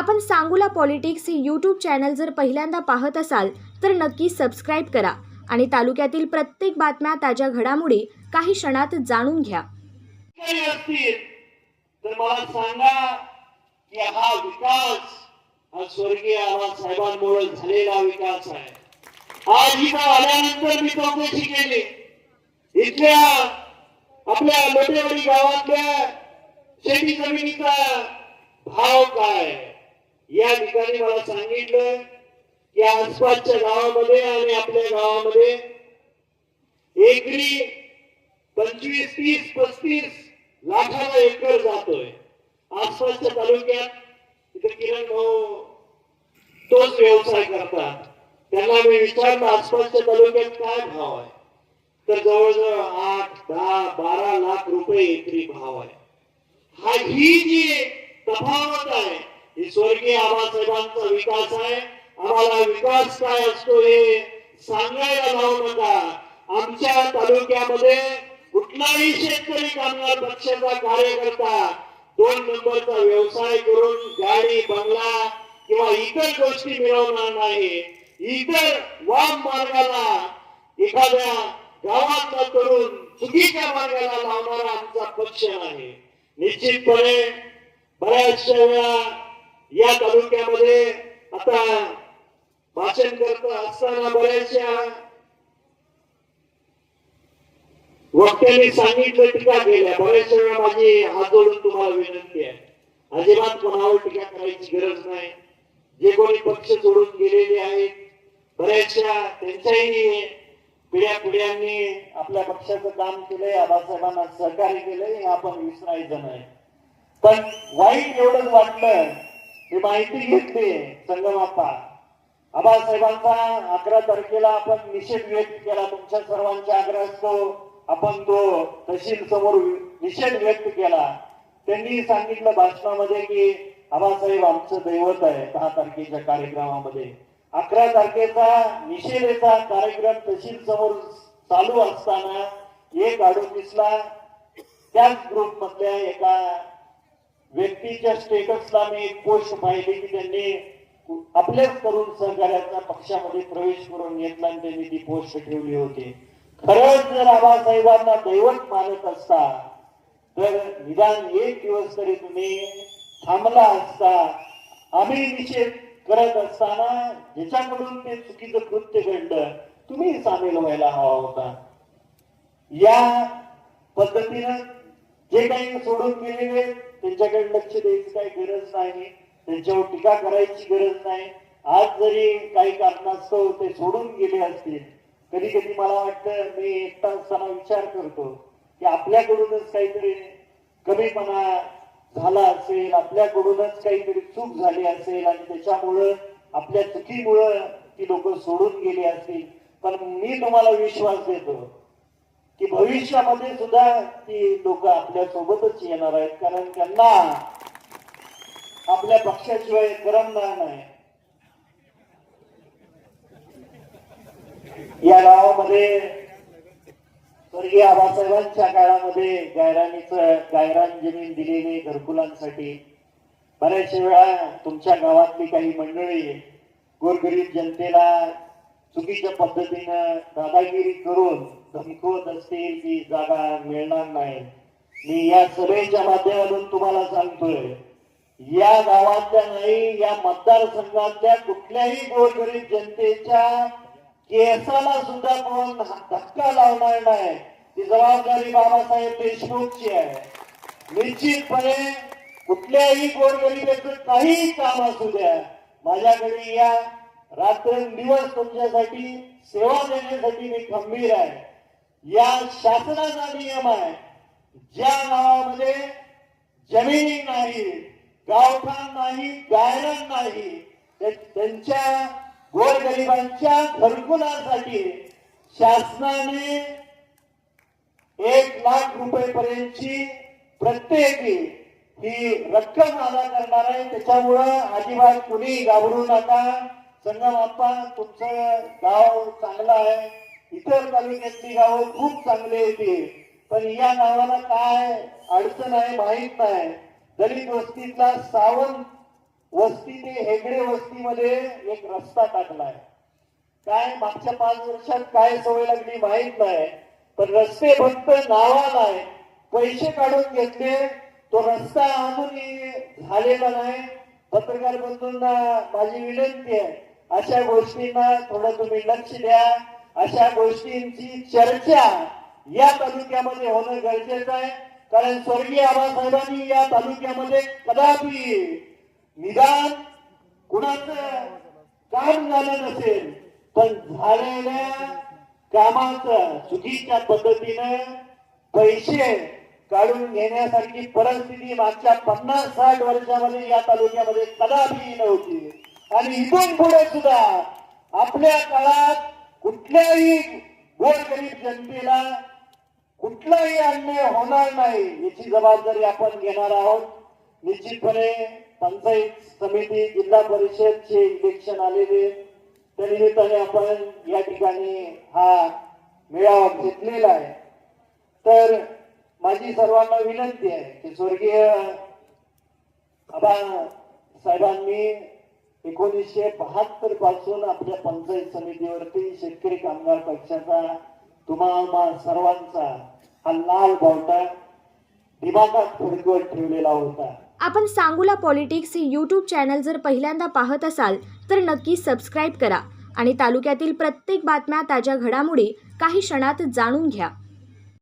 आपण सांगूला पॉलिटिक्स हे YouTube channel जर पहिल्यांदा पाहत असाल तर नक्की सबस्क्राईब करा आणि तालुक्यातील प्रत्येक बातम्या ताज्या घडामोडी काही क्षणात जाणून घ्या. तर मला सांगा की हा विकास हा स्वर्गीय साहेबांमुळे झालेला विकास आहे. आज इथं आल्यानंतर मी चौकशी केली. इथल्या आपल्या मोठेवाडी गावातल्या शेती जमिनीचा भाव काय या ठिकाणी मला सांगितलं की आसपासच्या गावामध्ये आणि आपल्या गावामध्ये एकरी पंचवीस तीस पस्तीस लाखाला एकर जातोय. आसपासच्या तालुक्यात इथे किरण भाऊ तोच व्यवसाय करतात. त्यांना मी विचारलं आसपासच्या तालुक्यात काय भाव आहे? तर जवळजवळ आठ दहा बारा लाख रुपये एकरी भाव आहे. हा ही जी तफावत आहे ही स्वर्गीय आबासाहेबांचा विकास आहे. आम्हाला विकास काय असतो हे सांगायला लावू नका. आमच्या तालुक्यामध्ये कुठलाही शेतकरी कामगार पक्षाचा कार्यकर्ता दोन नंबरचा व्यवसाय करून गाडी बंगला किंवा इतर गोष्टी मिळवणार नाही. इतर वाम मार्गाला एखाद्या गावातला तरुण चुकीच्या मार्गाला लावणारा आमचा पक्ष आहे. निश्चितपणे बऱ्याचशा वेळा या तालुक्यामध्ये आता भाषण करत असताना बऱ्याचशा वक्त्यांनी सांगितलं टीका केल्या. बऱ्याचशा वेळा माझी हात जोडून तुम्हाला विनंती आहे. अजिबात कोणावर टीका करायची गरज नाही. जे कोणी पक्ष सोडून गेलेले आहेत बऱ्याचशा त्यांच्याही पिढ्या पिढ्यांनी आपल्या पक्षाचं काम केलंय आबासाहेबांना सहकार्य केलंय आपण विसरायचं नाही. पण वाईट एवढंच वाटलं ही माहिती घेतली संगमाप्पा आबासाहेबांचा अकरा तारखेला आपण निषेध व्यक्त केला. तुमच्या सर्वांच्या असतो आपण तो तहसील समोर निषेध व्यक्त केला. त्यांनी सांगितलं भाषणामध्ये की आबासाहेब आमचं दैवत आहे दहा तारखेच्या कार्यक्रमामध्ये. अकरा तारखेचा निषेधेचा कार्यक्रम तहसील समोर चालू असताना एक अडोतीसला त्याच ग्रुप मधल्या एका व्यक्तीच्या स्टेटसला मी एक पोस्ट पाहिली की त्यांनी आपल्याच तरुण सहकार्याचा पक्षामध्ये प्रवेश करून घेतला आणि त्यांनी ती पोस्ट ठेवली होती. खरंच जर आबासाहेबांना दैवत मानत असता तर निदान एक दिवस तरी तुम्ही थांबला असता आम्ही निषेध करत असताना ज्याच्याकडून ते चुकीचं कृत्य घडलं तुम्ही सामील व्हायला हवा होता. या पद्धतीनं जे काही सोडून गेलेले त्यांच्याकडे लक्ष द्यायची काही गरज नाही त्यांच्यावर टीका करायची गरज नाही. आज जरी काही कारणास्तव ते सोडून गेले असतील कधी कधी मला वाटतं मी एकटा असताना विचार करतो की आपल्याकडूनच काहीतरी कमीपणा झाला असेल आपल्याकडूनच काहीतरी चूक झाली असेल आणि त्याच्यामुळं आपल्या चुकीमुळं ती लोक सोडून गेली असतील. पण मी तुम्हाला विश्वास देतो की भविष्यामध्ये सुद्धा ती लोक आपल्या सोबतच येणार आहेत कारण त्यांना आपल्या पक्षाशिवाय करमणार नाही. या गावामध्ये स्वर्गीय आबासाहेबांच्या काळामध्ये गायरानीच गायरान जमीन दिलेली घरकुलांसाठी बऱ्याचशा वेळा तुमच्या गावातली काही मंडळी गोरगरीब जनतेला चुकीच्या पद्धतीनं दादागिरी करून धमकवत असतील की जागा मिळणार नाही. मी या सभेच्या माध्यमातून तुम्हाला सांगतोय या गावातल्या नाही या मतदारसंघातल्या कुठल्याही गोरगरीब जनतेच्या केसाला सुद्धा कोण धक्का लावणार नाही. ती जबाबदारी बाबासाहेब देशमुखची आहे. निश्चितपणे कुठल्याही गोरगरिबाचं काही काम असू द्या. माझ्याकडे या रात्रंदिवस तुमच्यासाठी सेवा देण्यासाठी मी खंबीर आहे. या शासनाचा नियम आहे ज्या गावामध्ये जमिनी नाही गावठाण नाही गायरन नाही त्यांच्या गोरगरिबांच्या घरकुलासाठी शासनाने एक लाख रुपये पर्यंतची प्रत्येकी ही रक्कम अदा करणार आहे. त्याच्यामुळं अजिबात कुणी घाबरू नका. संगम आप्पा तुमचं गाव चांगलं आहे. इतर तालुक्यातली गाव खूप चांगली येते पण या गावाला काय अडचण आहे माहीत नाही. दलित वस्तीतला सावंत वस्ती ते हेगडे वस्तीमध्ये एक रस्ता टाकलाय काय मागच्या पाच वर्षात काय सवय लागली माहीत नाही. पण रस्ते फक्त नावाला आहे पैसे काढून घेतले तो रस्ता अजूनही झालेला नाही. पत्रकार बंधूंना माझी विनंती आहे. अशा गोष्टींना थोडं तुम्ही लक्ष द्या. अशा गोष्टींची चर्चा या तालुक्यामध्ये होणं गरजेचं आहे. कारण स्वर्गीय आबासाहेबांनी या तालुक्यामध्ये कदापि निदान कुणाचं काम झालं नसेल पण झालेल्या कामाचं चुकीच्या पद्धतीनं पैसे काढून घेण्यासारखी परिस्थिती मागच्या पन्नास साठ वर्षामध्ये या तालुक्यामध्ये कदापि नव्हती. आणि इथून पुढे सुद्धा आपल्या काळात कुठल्याही गोरगरीब जनतेला कुठलाही अन्याय होणार नाही याची जबाबदारी आपण घेणार आहोत. निश्चितपणे पंचायत समिती जिल्हा परिषदचे इलेक्शन आलेले त्या निमित्ताने आपण या ठिकाणी हा मेळावा घेतलेला आहे. तर माझी सर्वांना विनंती आहे की स्वर्गीय आबा साहेबांनी एकोणीसशे बहात्तरपासून आपल्या पंचायत समितीवरती शेतकरी कामगार पक्षाचा तुम्हा सर्वांचा हा लाल बावटा दिमागात फडकवत ठेवलेला होता. आपण सांगूला पॉलिटिक्स हे यूट्यूब चॅनल जर पहिल्यांदा पाहत असाल तर नक्की सबस्क्राईब करा आणि तालुक्यातील प्रत्येक बातम्या ताज्या घडामोडी काही क्षणात जाणून घ्या.